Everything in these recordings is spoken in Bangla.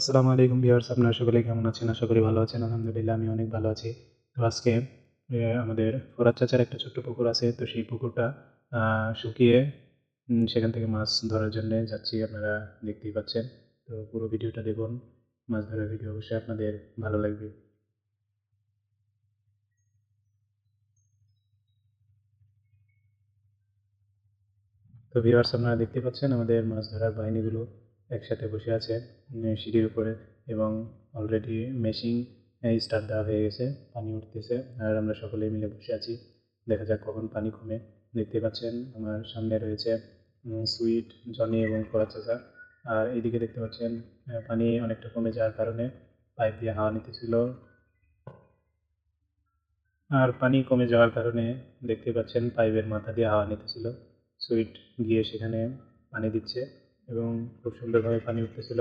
আসসালামু আলাইকুম ভিউয়ার্স, আপনারা সকলে কেমন আছেন? আশা করি ভালো আছেন, আলহামদুলিল্লাহ আমি অনেক ভালো আছি। তো আজকে আমাদের ফোরাত চাচার একটা ছোট্ট পুকুর আছে, তো সেই পুকুরটা শুকিয়ে সেখান থেকে মাছ ধরার জন্য যাচ্ছি, আপনারা দেখতেই পাচ্ছেন। তো পুরো ভিডিওটা দেখুন, মাছ ধরার ভিডিও অবশ্যই আপনাদের ভালো লাগবে। তো ভিউয়ার্স, আপনারা দেখতে পাচ্ছেন আমাদের মাছ ধরার বাহিনীগুলো। একসাথে বসে আছে সিঁড়ির উপরে এবং অলরেডি মেশিন স্টার্ট দেওয়া হয়ে গেছে, পানি উঠতেছে আর আমরা সকলে মিলে বসে আছি। দেখা যাক কখন পানি কমে। দেখতে পাচ্ছেন আমার সামনে রয়েছে সুইট, জনি এবং করা চাচা। আর এইদিকে দেখতে পাচ্ছেন পানি অনেকটা কমে যাওয়ার কারণে পাইপ দিয়ে হাওয়া নিতেছিল। আর পানি কমে যাওয়ার কারণে দেখতে পাচ্ছেন পাইপের মাথা দিয়ে হাওয়া নিতেছিল। সুইট গিয়ে সেখানে পানি দিচ্ছে। এবং খুব সুন্দরভাবে পানি উঠতেছিল।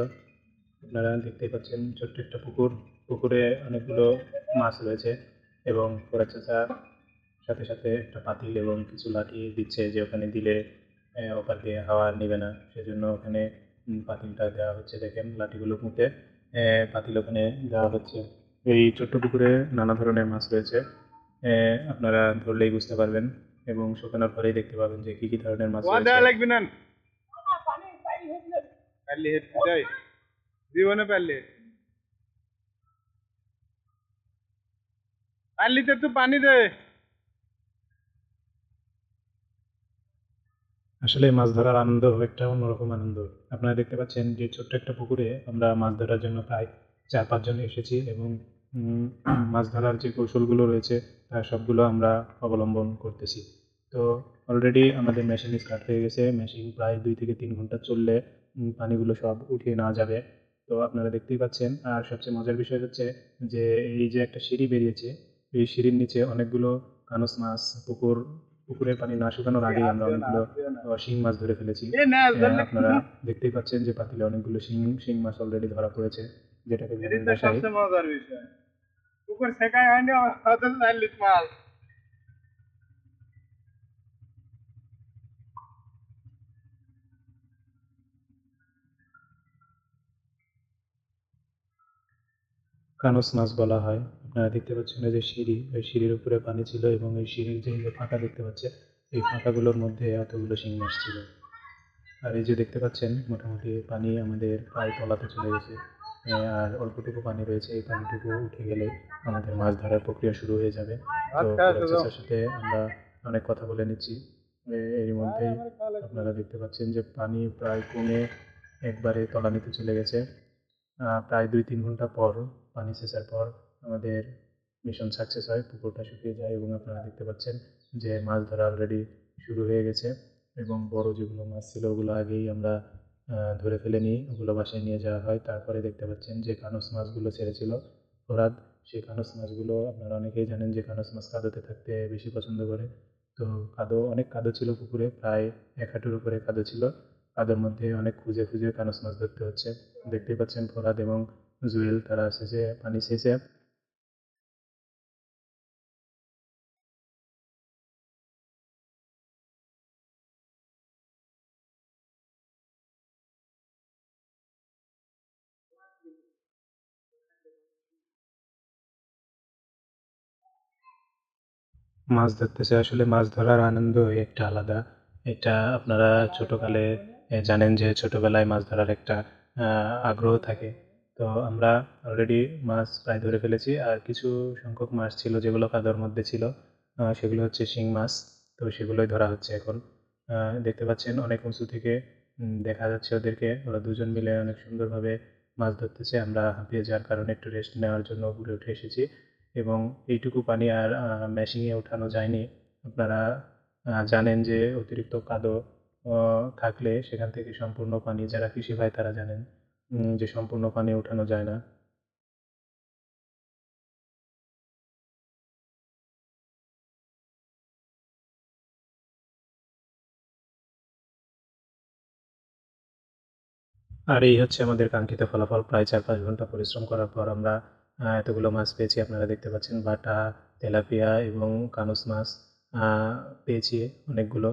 আপনারা দেখতেই পাচ্ছেন ছোট্ট একটা পুকুর। পুকুরে অনেকগুলো মাছ রয়েছে এবং ফোরা চাচা সাথে সাথে একটা পাতিল এবং কিছু লাঠি দিচ্ছে যে ওখানে দিলে ওপার দিয়ে হাওয়া নেবে না। সেজন্য ওখানে পাতিলটা দেওয়া হচ্ছে। দেখেন লাঠিগুলো পুঁতে পাতিল ওখানে দেওয়া হচ্ছে। এই ছোট্ট পুকুরে নানা ধরনের মাছ রয়েছে। আপনারা ধরলেই বুঝতে পারবেন এবং শুকানোর পরেই দেখতে পাবেন যে কি কি ধরনের মাছ রয়েছে। পারলি হেঁটে যাই জীবনে পারলি পারলিতে একটু পানি দে আসলে মাছ ধরার আনন্দ একটা অন্যরকম আনন্দ। আপনারা দেখতে পাচ্ছেন যে ছোট্ট একটা পুকুরে আমরা মাছ ধরার জন্য প্রায় চার পাঁচজন এসেছি এবং মাছ ধরার যে কৌশলগুলো রয়েছে তার সবগুলো আমরা অবলম্বন করতেছি। তো অলরেডি আমাদের মেশিন স্টার্ট হয়ে গেছে। মেশিন প্রায় দুই থেকে তিন ঘণ্টা চললে পানিগুলো সব উঠিয়ে নেওয়া যাবে। তো আপনারা দেখতেই পাচ্ছেন। আর সবচেয়ে মজার বিষয় হচ্ছে যে এই যে একটা সিঁড়ি বেরিয়েছে এই সিঁড়ির নিচে অনেকগুলো কানস মাছ পুকুর পুকুরের পানি না শুকানোর আগেই আমরা অনেকগুলো শিং মাছ ধরে ফেলেছি। আহ, আপনারা দেখতেই পাচ্ছেন যে পাতিলে অনেকগুলো শিং শিং মাছ অলরেডি ধরা পড়েছে যেটাকে সবচেয়ে মজার বিষয়। পুকুর শেখায় হয়নি আমার কানস মাছ বলা হয়। আপনারা দেখতে পাচ্ছেন এই যে সিঁড়ি ওই সিঁড়ির উপরে পানি ছিল এবং এই সিঁড়ির যে ফাঁকা দেখতে পাচ্ছেন এই ফাঁকাগুলোর মধ্যে এতগুলো শিং মাছ ছিল। আর এই যে দেখতে পাচ্ছেন মোটামুটি পানি আমাদের প্রায় তলাতে চলে গেছে। আর অল্পটুকু পানি রয়েছে এই পানিটুকু উঠে গেলে আমাদের মাছ ধরার প্রক্রিয়া শুরু হয়ে যাবে। তো আচ্ছা, আচ্ছা, চাচার সাথে আমরা অনেক কথা বলে নিচ্ছি। এর মধ্যেই আপনারা দেখতে পাচ্ছেন যে পানি প্রায় কমে একবারে তলানিতে চলে গেছে। প্রায় দুই তিন ঘণ্টা পর পানি সেচার পর আমাদের মিশন সাকসেস হয়, পুকুরটা শুকিয়ে যায় এবং আপনারা দেখতে পাচ্ছেন যে মাছ ধরা অলরেডি শুরু হয়ে গেছে এবং বড় যেগুলো মাছ ছিল ওগুলো আগেই আমরা ধরে ফেলে নিই, ওগুলো বাসায় নিয়ে যাওয়া হয়। তারপরে দেখতে পাচ্ছেন যে কানস মাছগুলো ছেড়েছিল ফোরাদ সেই কানস মাছগুলো আপনারা অনেকেই জানেন যে কানস মাছ কাদোতে থাকতে বেশি পছন্দ করে। তো কাদো, অনেক কাদো ছিল পুকুরে, প্রায় এক হাঁটুর উপরে কাদো ছিল। কাদোর মধ্যে অনেক খুঁজে খুঁজে কানস মাছ ধরতে হচ্ছে। দেখতেই পাচ্ছেন ফোরাদ এবং জুয়েল, তারা শেষে, পানি শেষে। মাছ ধরতেছে। আসলে মাছ ধরার আনন্দ একটা আলাদা। এটা আপনারা ছোটকালে জানেন যে ছোটবেলায় মাছ ধরার একটা আগ্রহ থাকে। তো আমরা অলরেডি মাছ প্রায় ধরে ফেলেছি। আর কিছু সংখ্যক মাছ ছিল যেগুলো কাদর মধ্যে ছিল সেগুলো হচ্ছে শিং মাছ। তো সেগুলোই ধরা হচ্ছে এখন। দেখতে পাচ্ছেন অনেক উঁচু থেকে দেখা যাচ্ছে ওদেরকে। ওরা দুজন মিলে অনেক সুন্দরভাবে মাছ ধরতেছে। আমরা হাঁপিয়ে যাওয়ার কারণে একটু রেস্ট নেওয়ার জন্য উপরে উঠে এসেছি। এবং এইটুকু পানি আর মেশিনে ওঠানো যায়নি। আপনারা জানেন যে অতিরিক্ত কাদো থাকলে সেখান থেকে সম্পূর্ণ পানি, যারা কৃষি ভাই তারা জানেন যে সম্পূর্ণ পানি ওঠানো যায় না। আর এই হচ্ছে আমাদের কাঙ্ক্ষিত ফলাফল। প্রায় চার পাঁচ ঘণ্টা পরিশ্রম করার পর আমরা এতগুলো মাছ পেয়েছি। আপনারা দেখতে পাচ্ছেন বাটা, তেলাপিয়া এবং কানুস মাছ পেয়েছি অনেকগুলো।